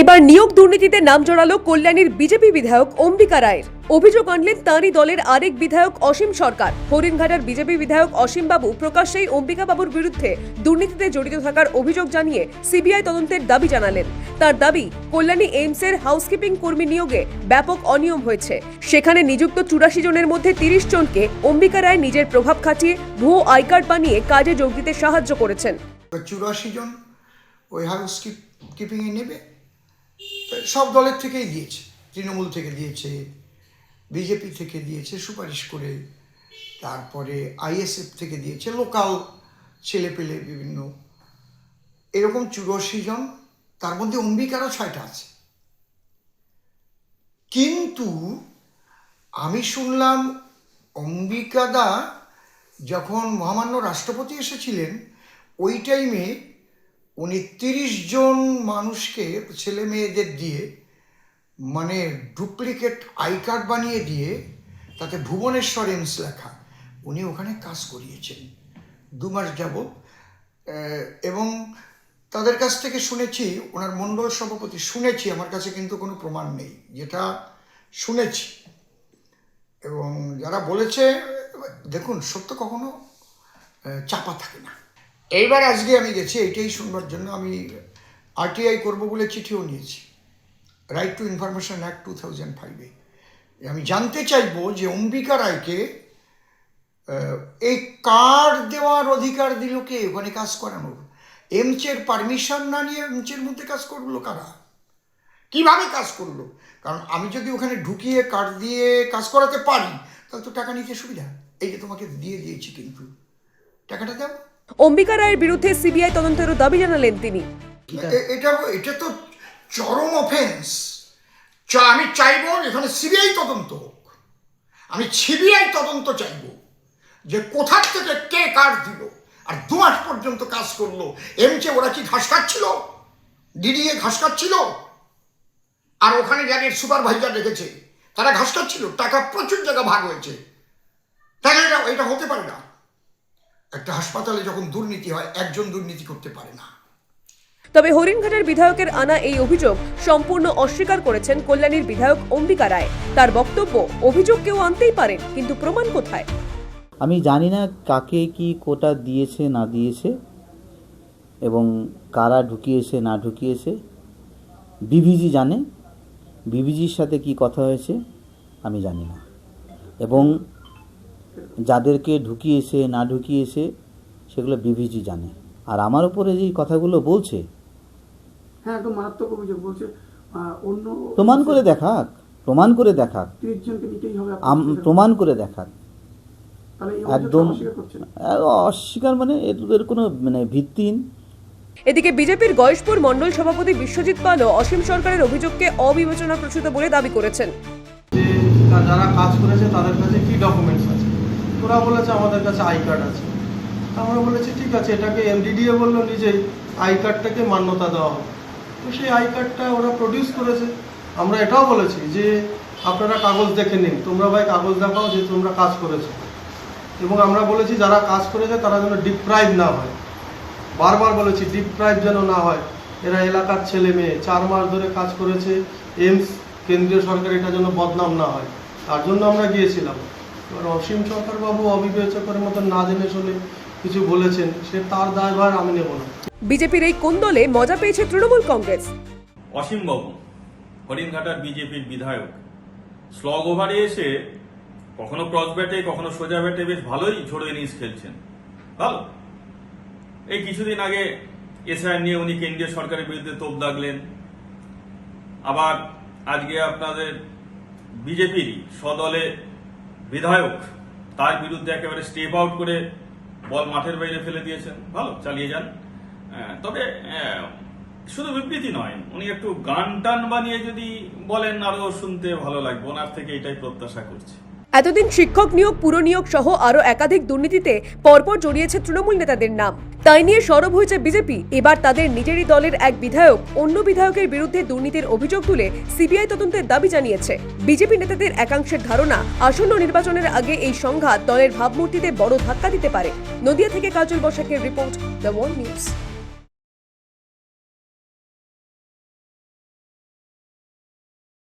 এবার নিয়োগ দুর্নীতিতে নাম জড়ালো কল্যাণীর বিজেপি বিধায়ক অম্বিকা রায়ের। অভিযোগ আনলেন তাঁরই দলের আরেক বিধায়ক অসীম সরকার। হরিণঘাটার বিজেপি বিধায়ক অসীম বাবু প্রকাশ্যেই অম্বিকা বাবুর বিরুদ্ধে দুর্নীতিতে জড়িত থাকার অভিযোগ জানিয়ে সিবিআই তদন্তের দাবি জানালেন। তার দাবি, কল্যাণী এইমসের হাউসকিপিং কর্মী নিয়োগে ব্যাপক অনিয়ম হয়েছে। সেখানে নিযুক্ত চুরাশি জনের মধ্যে তিরিশ জনকে অম্বিকা রায় নিজের প্রভাব খাটিয়ে ভুয়ো আই কার্ড বানিয়ে কাজে যোগ দিতে সাহায্য করেছেন। চুরাশি জন ওই নেবে। সব দলের থেকেই দিয়েছে। তৃণমূল থেকে দিয়েছে বিজেপি থেকে দিয়েছে, সুপারিশ করে তারপরে আইএসএফ থেকে দিয়েছে, লোকাল ছেলে পেলে বিভিন্ন। এরকম চুরাশি জন তার মধ্যে অম্বিকারও ছয়টা আছে। কিন্তু আমি শুনলাম অম্বিকাদা যখন মহামান্য রাষ্ট্রপতি এসেছিলেন, ওই টাইমে উনি তিরিশ জন মানুষকে ছেলে মেয়েদের দিয়ে মানে ডুপ্লিকেট আই কার্ড বানিয়ে দিয়ে তাতে ভুবনেশ্বর এমস লেখা। উনি ওখানে কাজ করিয়েছেন দু মাস আহ, এবং তাদের কাছ থেকে শুনেছি ওনার মণ্ডল সভাপতি শুনেছি আমার কাছে কিন্তু কোনো প্রমাণ নেই যেটা শুনেছি। এবং যারা বলেছে দেখুন সত্য কখনো চাপা থাকে না। এইবার আজকে আমি গেছি, এইটাই শুনবার জন্য আমি আরটিআই করব বলে চিঠিও নিয়েছি। Right to information act two thousand ফাইভে আমি জানতে চাইব যে অম্বিকা রায়কে এই কার্ড দেওয়ার অধিকার দিল কে ওখানে কাজ করানোর? এমচের পারমিশন না নিয়ে এমচের মধ্যে কাজ করল কারা? কীভাবে কাজ করল? কারণ আমি যদি ওখানে ঢুকিয়ে কার্ড দিয়ে কাজ করাতে পারি, তাহলে তো টাকা নিতে সুবিধা। এই যে তোমাকে দিয়ে দিয়েছি কিন্তু। টাকাটা দাও। অম্বিকা রায়ের বিরুদ্ধে সিবিআই তদন্তেরও দাবি জানালেন তিনি। এটা এটা তো চরম অফেন্স আমি চাইব এখানে সিবিআই তদন্ত হোক। আমি সিবিআই তদন্ত চাইব যে কোথার থেকে কে কার দিল। আর দু মাস পর্যন্ত কাজ করল। এমচে ওরা কি ঘাস খাচ্ছিল? ডিডিএ ঘাস খাচ্ছিল? আর ওখানে যাদের সুপারভাইজার রেখেছে। তারা ঘাস খাচ্ছিল? টাকা প্রচুর জায়গা ভাগ হয়েছে। তাহলে এটা হতে পারে না? একটা হাসপাতালে যখন দুর্নীতি হয় একজন দুর্নীতি করতে পারে না। তবে হরিণঘাটের বিধায়কের আনা এই অভিযোগ সম্পূর্ণ অস্বীকার করেছেন কল্যাণীর বিধায়ক অম্বিকা রায়। তার বক্তব্য অভিযোগ কেউ আনতেই পারেন কিন্তু প্রমাণ কোথায়? আমি জানি না কাকে কি কোটা দিয়েছে না দিয়েছে এবং কারা ঢুকিয়েছে না ঢুকিয়েছে। বিভিজি জানে। বিভিজির সাথে কি কথা হয়েছে আমি জানি না। এবং যাদেরকে ঢুকিয়েছে না ঢুকিয়েছে সেগুলো বিভিজি জানে। আর আমার উপরে যেই কথাগুলো বলছে হ্যাঁ একদম মারাত্মক অভিযোগ বলছে অন্য প্রমাণ করে দেখাক প্রমাণ করে দেখাক। প্রমাণ করে দেখাক। তাহলে এই অভিযোগটা একদম অস্বীকার মানে এর এর কোনো মানে ভিত্তিহীন এদিকে বিজেপির গয়েশপুর মণ্ডল সভাপতি বিশ্বজিৎ পালও অসীম সরকারের অভিযোগকে অবিবেচনা প্রসূত বলে দাবি করেছেন। যারা কাজ করেছে তাদের কাছে কি ডকুমেন্টস আছে? ওরা বলেছে আমাদের কাছে আই কার্ড আছে। আমরা বলেছি, ঠিক আছে, এটাকে এমডিডিএ বলল নিজেই, আই কার্ডটাকে মান্যতা দেওয়া হবে তো সেই আই কার্ডটা ওরা প্রডিউস করেছে। আমরা এটাও বলেছি যে, আপনারা কাগজ দেখে নিন। তোমরা ভাই কাগজ দেখাও যে তোমরা কাজ করেছ। এবং আমরা বলেছি, যারা কাজ করেছে তারা যেন ডিপ্রাইভ না হয়। বারবার বলেছি ডিপ্রাইভ যেন না হয়। এরা এলাকার ছেলে মেয়ে, চার মাস ধরে কাজ করেছে, এমস, কেন্দ্রীয় সরকার এটা যেন বদনাম না হয়। তার জন্য আমরা গিয়েছিলাম। এবার অসীম সরকার বাবু অবিবেচকের মতন না জেনে শুনে কিছু বলেছেন সে তার দায়ভার আমি নেব না। বিজেপির এই কোন্দলে মজা পেয়েছে তৃণমূল কংগ্রেস? অসীমবাবু হরিণঘাটার বিজেপির বিধায়ক। স্লগ ওভারে এসে কখনো ক্রস ব্যাটে কখনো সোজা ব্যাটে বেশ ভালোই ঝোড়ো ইনিংস খেলছেন। ভালো? এই কিছুদিন আগে এসআই নিয়ে উনি কেন্দ্রীয় সরকারের বিরুদ্ধে তোপ দাগলেন। আবার আজকে আপনাদের বিজেপির সদলে বিধায়ক তার বিরুদ্ধে একেবারে স্টেপ আউট করে বল মাঠের বাইরে ফেলে দিয়েছেন। ভালো, চালিয়ে যান। তবে শুধু বিবৃতি নয়, উনি একটু গান টান বানিয়ে যদি বলেন আরও শুনতে ভালো লাগবে। ওনার থেকে এটাই প্রত্যাশা করছি। এতদিন শিক্ষক নিয়োগ, পুরো নিয়োগ সহ আরও একাধিক দুর্নীতিতে পরপর জড়িয়েছে তৃণমূল নেতাদের নাম। তাই নিয়ে সরব হয়েছে বিজেপি। এবার তাদের নিজেরই দলের এক বিধায়ক, অন্য বিধায়কের বিরুদ্ধে দুর্নীতির অভিযোগ তুলে সিবিআই তদন্তের দাবি জানিয়েছে। বিজেপি নেতাদের একাংশের ধারণা, আসন্ন নির্বাচনের আগে এই সংঘাত দলের ভাবমূর্তিতে বড় ধাক্কা দিতে পারে। নদিয়া থেকে কাজল বসাকের রিপোর্ট, দ্য ওয়ান নিউজ।